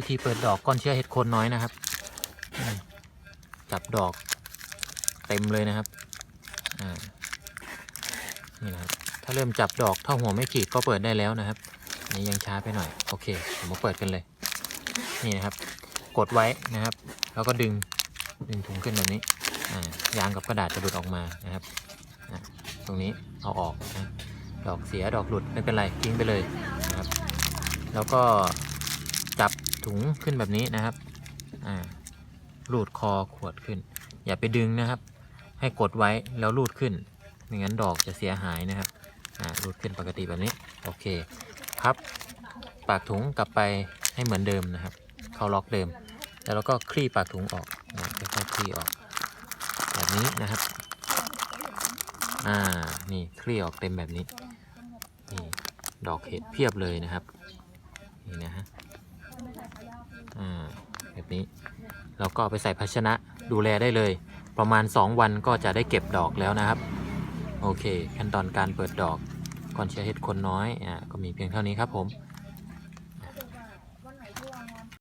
วิธีเปิดดอกก้อนเชื้อเห็ดโคนน้อยนะครับ จับดอกเต็มเลยนะครับนี่นะครับ ถ้าเริ่มจับดอกเท่าหัวไม่ขีดก็เปิดได้แล้วนะครับนนี้ยังช้าไปหน่อย โอเคผมมาเปิดกันเลย นี่นะครับ กดไว้นะครับ แล้วก็ดึงดึงถุงขึ้นแบบนี้ยางกับกระดาษจะหลุดออกมานะครับ ตรงนี้เอาออกนะดอกเสียดอกหลุดไม่เป็นไรทิ้งไปเลยนะครับ แล้วก็จับ ถุงขึ้นแบบนี้นะครับ อ่าลูดคอขวดขึ้น อย่าไปดึงนะครับ ให้กดไว้แล้วลูดขึ้นไม่งั้นดอกจะเสียหายนะครับ อ่าลูดขึ้นปกติแบบนี้ โอเค พับปากถุงกลับไปให้เหมือนเดิมนะครับ เข้าล็อกเดิม แล้วเราก็คลี่ปากถุงออกนะค่อยๆคลี่ออก แบบนี้นะครับ อ่า นี่คลี่ออกเต็มแบบนี้ นี่ ดอกเห็ดเพียบเลยนะครับ นี่นะฮะ นี้ เราก็ไปใส่ภาชนะดูแลได้เลย ประมาณ 2 วันก็จะได้เก็บดอกแล้วนะครับ โอเค ขั้นตอนการเปิดดอกก่อนเชียร์เห็ดคนน้อยอ่าก็มีเพียงเท่านี้ครับผม